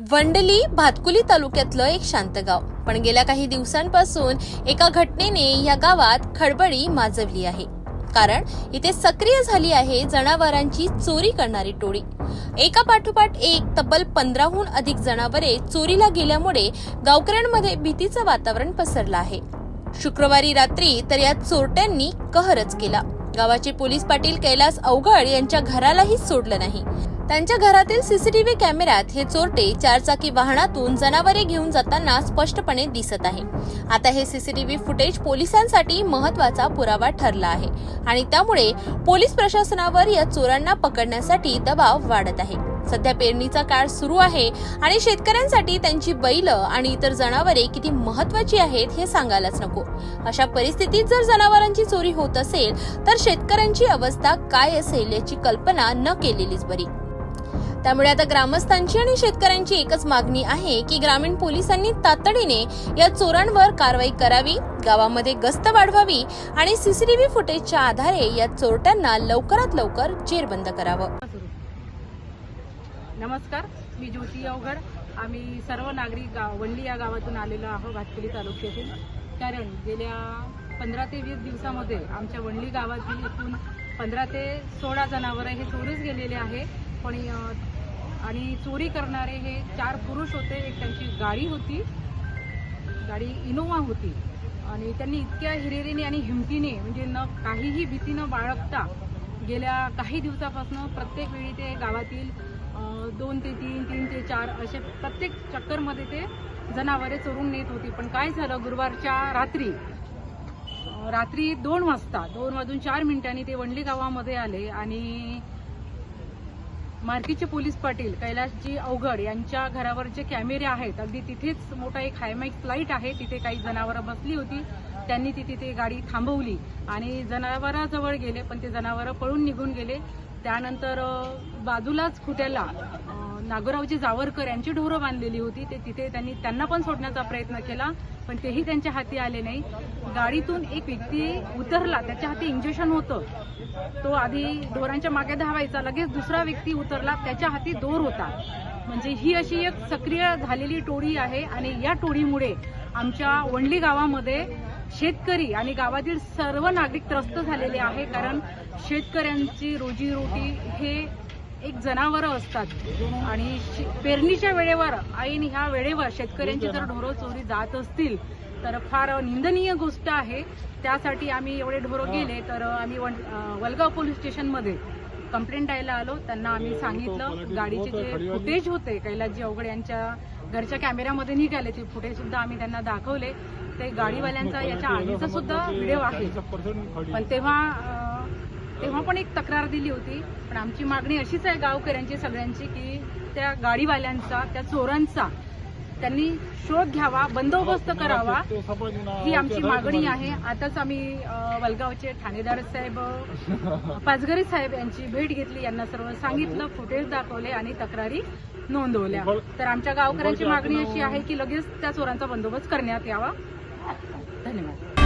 वंडली भातकुली तालुक्यातलं एक शांत गाव. पण गेल्या काही दिवसांपासून एका घटनेने या गावात खडबडी माजवली आहे. कारण इथे सक्रिय झाली आहे जनावरांची चोरी करणारी टोळी. एका पाठोपाठ एक तब्बल पंधराहून अधिक जनावरे चोरीला गेल्यामुळे गावकऱ्यांमध्ये भीतीचं वातावरण पसरलं आहे. शुक्रवारी रात्री तर या चोरट्यांनी कहरच केला. गावाचे पोलीस पाटील कैलास अवघड यांच्या घरालाही सोडलं नाही. त्यांच्या घरातील सीसीटीव्ही कॅमेऱ्यात हे चोरटे चारचाकी वाहनातून जनावरे घेऊन जाताना स्पष्टपणे दिसत आहे. आता हे सीसीटीव्ही फुटेज पोलिसांसाठी महत्त्वाचा पुरावा ठरला आहे आणि त्यामुळे पोलीस प्रशासनावर या चोरांना पकडण्यासाठी दबाव वाढत आहे. सध्या पेरणीचा काळ सुरू आहे आणि शेतकऱ्यांसाठी त्यांची बैल आणि इतर जनावरे किती महत्वाची आहेत हे सांगायलाच नको. अशा परिस्थितीत जर जनावरांची चोरी होत असेल तर शेतकऱ्यांची अवस्था काय असेल याची कल्पना न केलेलीच बरी. त्यामुळे आता ग्रामस्थांची आणि शेतकऱ्यांची एकच मागणी आहे की ग्रामीण पोलिसांनी तातडीने या चोरांवर कारवाई करावी गावामध्ये गस्त वाढवावी आणि सीसीटीव्ही फुटेजच्या आधारे या चोरट्यांना लवकरात लवकर जेरबंद करावं. नमस्कार मी ज्योती अवघड. आम्ही सर्व नागरिक गाव वंडी या गावातून आलेलो आहोत भातकुली तालुक्यातील. कारण गेल्या पंधरा ते वीस दिवसामध्ये आमच्या वंडली गावातील एकूण पंधरा ते सोळा जनावरं हे चोरीस गेलेले आहे. पण आणि चोरी करणारे हे चार पुरुष होते. एक त्यांची गाडी होती. गाडी इनोवा होती. आणि त्यांनी इतक्या हिरेरीने आणि हिमतीने म्हणजे न काहीही भीती न बाळगता गेल्या काही दिवसापासून प्रत्येक वेळी ते गावातील दोन ते तीन तीन ते चार असे प्रत्येक चक्करमध्ये ते जनावरे चोरून नेत होती. पण काय झालं? गुरुवारच्या रात्री रात्री दोन वाजता दोन वाजून चार मिनिटांनी ते वंडली गावामध्ये आले आणि मार्कीचे पोलीस पाटील कैलासजी अवघड यांच्या घरावर जे कॅमेरे आहेत अगदी तिथेच मोठा एक हायमॅक फ्लाईट आहे. तिथे काही जनावरं बसली होती. त्यांनी तिथे गाडी थांबवली आणि जनावराजवळ गेले पण ते जनावरं पळून निघून गेले. त्यानंतर बाजूलाच खुट्याला नागोरावजी जावरकर यांची ढोरं बांधलेली होती. ते तिथे त्यांनी त्यांना पण सोडण्याचा प्रयत्न केला पण तेही त्यांच्या हाती आले नाही. गाडीतून एक व्यक्ती उतरला त्याच्या हाती इंजेक्शन होतं. तो आधी ढोरांच्या मागे धावायचा लगेच दुसरा व्यक्ती उतरला त्याच्या हाती दोर होता. म्हणजे ही अशी एक सक्रिय झालेली टोळी आहे आणि या टोळीमुळे आमच्या वंडली गावामध्ये शेतकरी आणि गावातील सर्व नागरिक त्रस्त झालेले आहे कारण शेतकऱ्यांची रोजीरोटी हे एक जनावरं असतात. आणि पेरणीच्या वेळेवर ऐन ह्या वेळेवर शेतकऱ्यांची जर ढोरं चोरी जात असतील तर फार निंदनीय गोष्ट आहे. त्यासाठी आम्ही एवढे ढोरं गेले तर आम्ही वलगाव पोलीस स्टेशनमध्ये कंप्लेंट द्यायला आलो. त्यांना आम्ही सांगितलं गाडीचे जे फुटेज होते कैलासजी अवघड यांच्या घरच्या कॅमेऱ्यामध्ये निघाले ते फुटेज सुद्धा आम्ही त्यांना दाखवले. ते गाडीवाल्यांचा याच्या आधीचा सुद्धा व्हिडिओ आहे. पण तेव्हा तेव्हा पण एक तक्रार दिली होती. पण आमची मागणी अशीच आहे गावकऱ्यांची सगळ्यांची की त्या गाडीवाल्यांचा त्या चोरांचा त्यांनी शोध घ्यावा बंदोबस्त करावा. ही आमची मागणी आहे. आताच आम्ही वलगावचे ठाणेदार साहेब अं, पाचघरे साहेब यांची भेट घेतली. यांना सर्व सांगितलं फुटेज दाखवले आणि तक्रारी नोंदवल्या. तर आमच्या गावकऱ्यांची मागणी अशी आहे की लगेच त्या चोरांचा बंदोबस्त करण्यात यावा. धन्यवाद.